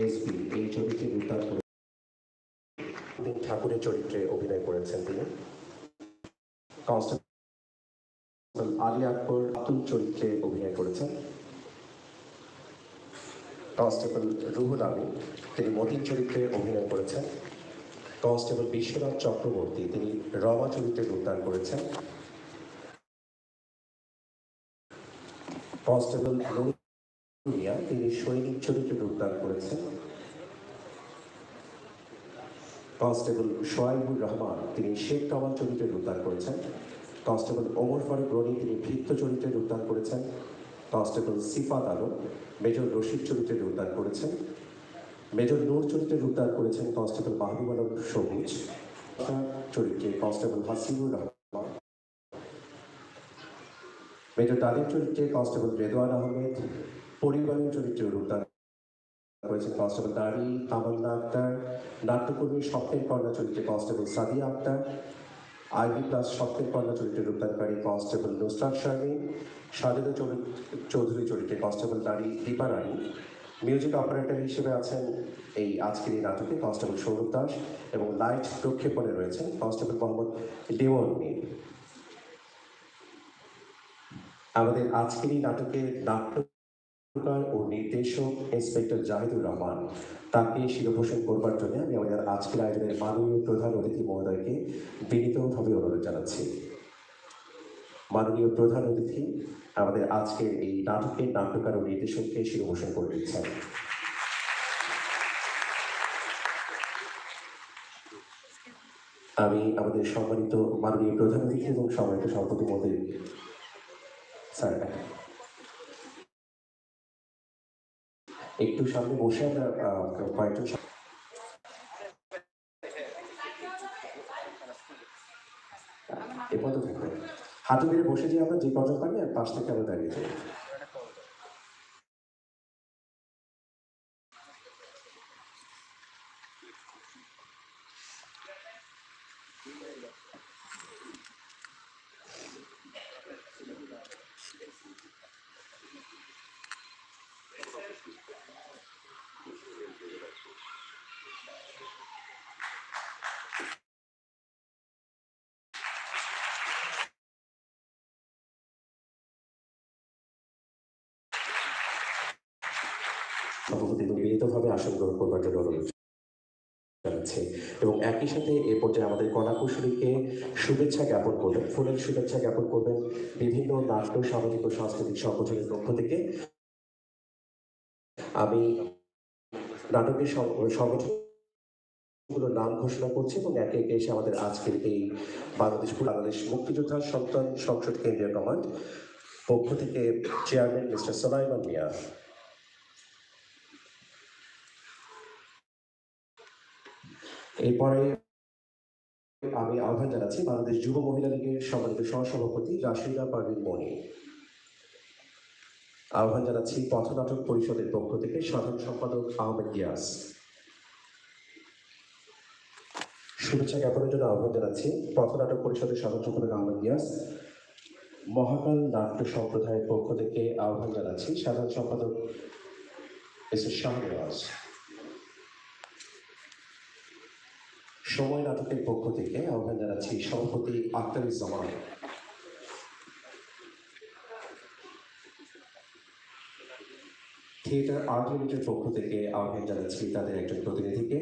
SB এই রূপদান তিনি ঠাকুরের চরিত্রে অভিনয় করেছেন তিনি। কনস্টেবল আলী আকবর আতুল চরিত্রে অভিনয় করেছেন। কনস্টেবল রুহুল আলী তিনি মতিন চরিত্রে অভিনয় করেছেন। কনস্টেবল বিশ্বনাথ চক্রবর্তী, তিনি রমা চরিত্রে রূপদান করেছেন। কনস্টেবল মিয়া, তিনি সৈনিক চরিত্রে রূপদান করেছেন। কনস্টেবল সোয়াইবুর রহমান, তিনি শেখ কামাল চরিত্রে রূপদান করেছেন। কনস্টেবল ওমর ফারুক রনি, তিনি ভৃত্য চরিত্রে রূপদান করেছেন। কনস্টেবল সিফাত আলম, মেজর রশিদ চরিত্রে রূপদান করেছেন। মেজর নূর চরিত্রে রূপদান করেছেন কনস্টেবল মাহবুব আলম সবুজ। চরিত্রে কনস্টেবল হাসিবুর রহমান। মেজর তাদের চরিত্রে কনস্টেবল রেদওয়ান আহমেদ। পরিবারের চরিত্রে রূপদান করেছেন কনস্টেবল দাঁড়ি তামান্না আক্তার, নাট্যকর্মী স্বপ্নের কন্যা চরিত্রে constable Sadia Akter IB plus স্বপ্নের কন্যা চরিত্রে রূপদানকারী কনস্টেবল নুসরাত শারমিন সাজেদা চৌধুরী চরিত্রে কনস্টেবল নারী দীপা রানী। মিউজিক অপারেটর হিসেবে আছেন এই আজকের এই নাটকে কনস্টেবল সৌরভ দাস এবং লাইট প্রক্ষেপণে রয়েছেন কনস্টেবল মোহাম্মদ দেওয়ান মীর। আমাদের আজকের এই নাটকের নাট্যকার ও নির্দেশক ইন্সপেক্টর জাহিদুর রহমান, তাকে শিরোভূষণ করবার জন্য আমি আমাদের আজকের আয়োজনের মাননীয় প্রধান অতিথি মহোদয়কে বিনীতভাবে অনুরোধ জানাচ্ছি। মাননীয় প্রধান অতিথি, আমাদের আজকের এই নাটকের নাট্যকার ও নির্দেশককে শিরোভূষণ করে দিচ্ছেন। আমি আমাদের সম্মানিত মাননীয় প্রধান অতিথি এবং সম্মানিত সভাপতি মধ্যে স্যার একটু সামনে বসে আমরা কয়েকজন সা- এরপর তো থাকবে। হাঁটু মেরে বসে যে আমরা যে কজন পারি আর পাশ থেকে আমরা দাঁড়িয়ে যাই। সভাপতি মিলিতভাবে আসন গ্রহণ করবার জন্য অনুরোধ জানাচ্ছি। এবং একই সাথে এ পর্যায়ে আমাদের কলাকুশলীকে শুভেচ্ছা জ্ঞাপন করবেন, ফুলের শুভেচ্ছা জ্ঞাপন করবেন বিভিন্ন নাট্য, সামাজিক ও সাংস্কৃতিক সংগঠনের পক্ষ থেকে। আমি নাটকের সং- সংগঠনগুলোর নাম ঘোষণা করছি এবং একে একে এসে আমাদের আজকের এই বাংলাদেশ বাংলাদেশ মুক্তিযোদ্ধা সন্তান সংসদ কেন্দ্রীয় কমান্ড পক্ষ থেকে চেয়ারম্যান মিস্টার সোলাইমান মিয়া। এরপরে আমি আহ্বান জানাচ্ছি বাংলাদেশ যুব মহিলা লীগের সম্মানিত সহসভাপতি রাশিদা পারভিন মনি। আহ্বান জানাচ্ছি পথনাটক পরিষদের পক্ষ থেকে সাধারণ সম্পাদক আহমেদ গিয়াস। শুভেচ্ছা জ্ঞাপনের জন্য আহ্বান জানাচ্ছি। পথনাটক পরিষদের সম্পাদক আহমেদ গিয়াস। মহাকাল নাট্য সম্প্রদায়ের পক্ষ থেকে আহ্বান জানাচ্ছি। সাধারণ সম্পাদক এস এস সময় নাটকের পক্ষ থেকে আহ্বান জানাচ্ছি সভাপতি আখতারুজ্জামান। থিয়েটার আর্ট পক্ষ থেকে আহ্বান জানাচ্ছি তাদের একজন প্রতিনিধিকে।